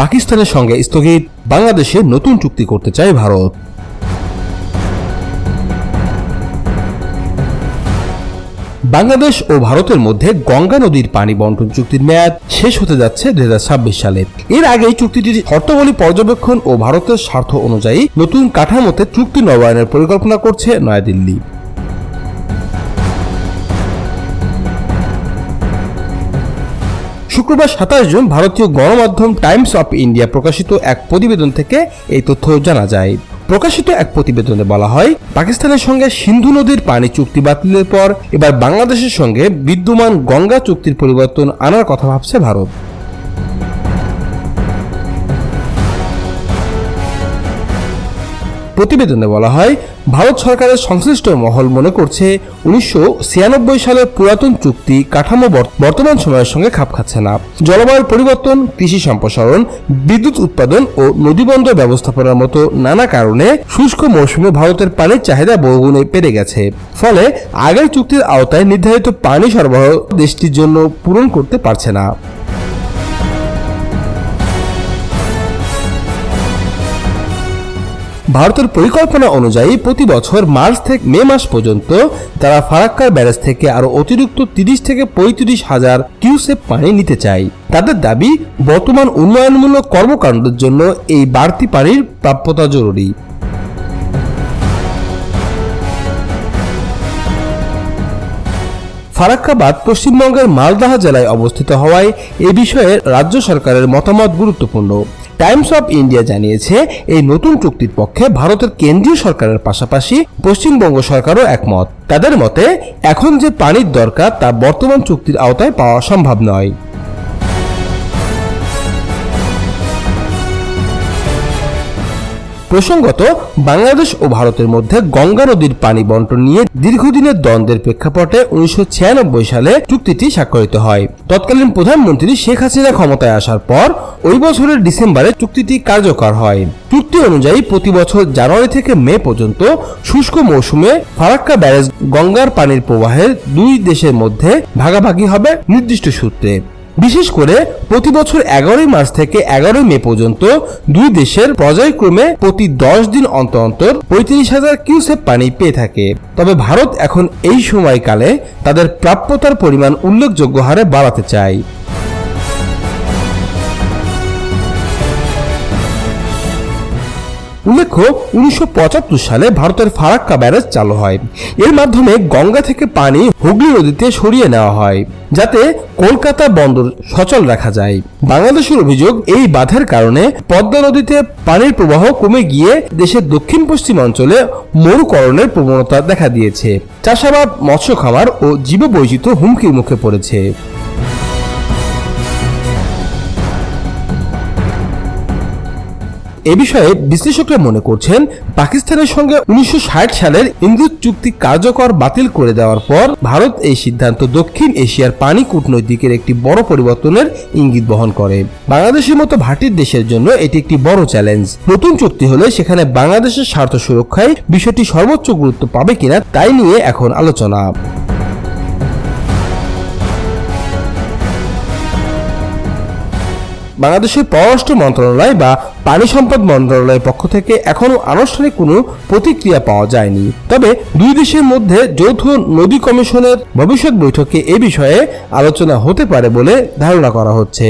পাকিস্তানের সঙ্গে স্থগিত বাংলাদেশে নতুন চুক্তি করতে চায় ভারত। বাংলাদেশ ও ভারতের মধ্যে গঙ্গা নদীর পানি বন্টন চুক্তির মেয়াদ শেষ হতে যাচ্ছে দুই হাজার ছাব্বিশ সালে। এর আগেই চুক্তিটির শর্তাবলী পর্যবেক্ষণ ও ভারতের স্বার্থ অনুযায়ী নতুন কাঠামোতে চুক্তি নবায়নের পরিকল্পনা করছে নয়াদিল্লি। শুক্রবার সাতাশ জুন ভারতীয় গণমাধ্যম টাইমস অফ ইন্ডিয়া প্রকাশিত এক প্রতিবেদন থেকে এই তথ্য জানা যায়। প্রকাশিত এক প্রতিবেদনে বলা হয়, পাকিস্তানের সঙ্গে সিন্ধু নদীর পানি চুক্তি বাতিলের পর এবার বাংলাদেশের সঙ্গে বিদ্যমান গঙ্গা চুক্তির পরিবর্তন আনার কথা ভাবছে ভারত। প্রতিবেদনে বলা হয়, ভারত সরকারের সংশ্লিষ্ট মহল মনে করছে উনিশশো ছিয়ানব্বই সালের পুরাতন চুক্তি কাঠামো বর- বর্তমান সময়ের সঙ্গে খাপ খাচ্ছে না। জলবায়ুর পরিবর্তন, কৃষি সম্প্রসারণ, বিদ্যুৎ উৎপাদন ও নদীবন্দর ব্যবস্থাপনার মতো নানা কারণে শুষ্ক মৌসুমে ভারতের পানির চাহিদা বহুগুণে বেড়ে গেছে। ফলে আগের চুক্তির আওতায় নির্ধারিত পানি সরবরাহ দেশটির জন্য পূরণ করতে পারছে না। ভারতের পরিকল্পনা অনুযায়ী প্রতি বছর মার্চ থেকে মে মাস পর্যন্ত তারা ফারাক্কার ব্যারেজ থেকে আরও অতিরিক্ত তিরিশ থেকে পঁয়ত্রিশ হাজার কিউসেপ পানি নিতে চায়। তাদের দাবি, বর্তমান উন্নয়নমূলক কর্মকাণ্ডের জন্য এই বাড়তি পানির প্রাপ্যতা জরুরি। ফারাক্কাবাদ পশ্চিমবঙ্গের মালদাহ জেলায় অবস্থিত হওয়ায় এ বিষয়ে রাজ্য সরকারের মতামত গুরুত্বপূর্ণ। টাইমস অফ ইন্ডিয়া জানিয়েছে, এই নতুন চুক্তির পক্ষে ভারতের কেন্দ্রীয় সরকারের পাশাপাশি পশ্চিমবঙ্গ সরকারও একমত। তাদের মতে, এখন যে পানির দরকার তা বর্তমান চুক্তির আওতায় পাওয়া সম্ভব নয়। প্রসঙ্গত, বাংলাদেশ ও ভারতের মধ্যে গঙ্গা নদীর পানি বন্টন নিয়ে দীর্ঘদিনের দ্বন্দ্বের প্রেক্ষাপটে উনিশশো ছিয়ানব্বই সালে চুক্তিটি স্বাক্ষরিত হয়। তৎকালীন প্রধানমন্ত্রী শেখ হাসিনা ক্ষমতায় আসার পর ওই বছরের ডিসেম্বরে চুক্তিটি কার্যকর হয়। চুক্তি অনুযায়ী প্রতি বছর জানুয়ারি থেকে মে পর্যন্ত শুষ্ক মৌসুমে ফারাক্কা ব্যারেজ গঙ্গার পানির প্রবাহের দুই দেশের মধ্যে ভাগাভাগি হবে নির্দিষ্ট সূত্রে। বিশেষ করে প্রতি বছর এগারোই মার্চ থেকে এগারোই মে পর্যন্ত দুই দেশের পর্যায়ক্রমে প্রতি দশ দিন অন্তর অন্তর পঁয়ত্রিশ হাজার কিউসেপ পানি পেয়ে থাকে। তবে ভারত এখন এই সময়কালে তাদের প্রাপ্যতার পরিমাণ উল্লেখযোগ্য হারে বাড়াতে চায়। উল্লেখ্য, উনিশশো সালে ভারতের ফারাক্কা ব্যারেজ চালু হয়। এর মাধ্যমে গঙ্গা থেকে পানি হুগলি নদীতে সরিয়ে নেওয়া হয়, যাতে কলকাতা বন্দর সচল রাখা যায়। বাংলাদেশের অভিযোগ এই বাধার কারণে পদ্মা নদীতে পানির প্রবাহ কমে গিয়ে দেশের দক্ষিণ পশ্চিম অঞ্চলে মরুকরণের প্রবণতা দেখা দিয়েছে। চাষাবাদ, মৎস্য খামার ও জীববৈচিত্র্য হুমকির মুখে পড়েছে। এ বিষয়ে বিশ্লেষকরা মনে করছেন, পাকিস্তানের সঙ্গে উনিশশো ষাট সালের ইন্দুত চুক্তি কার্যকর বাতিল করে দেওয়ার পর ভারত এই সিদ্ধান্ত দক্ষিণ এশিয়ার পানি কূটনৈতিকের একটি বড় পরিবর্তনের ইঙ্গিত বহন করে। বাংলাদেশের মতো ভাটির দেশের জন্য এটি একটি বড় চ্যালেঞ্জ। নতুন চুক্তি হলে সেখানে বাংলাদেশের স্বার্থ সুরক্ষায় বিষয়টি সর্বোচ্চ গুরুত্ব পাবে কিনা তাই নিয়ে এখন আলোচনা। বাংলাদেশের পররাষ্ট্র মন্ত্রণালয় বা পানি সম্পদ মন্ত্রণালয়ের পক্ষ থেকে এখনও আনুষ্ঠানিক কোনো প্রতিক্রিয়া পাওয়া যায়নি। তবে দুই দেশের মধ্যে যৌথ নদী কমিশনের ভবিষ্যৎ বৈঠকে এ বিষয়ে আলোচনা হতে পারে বলে ধারণা করা হচ্ছে।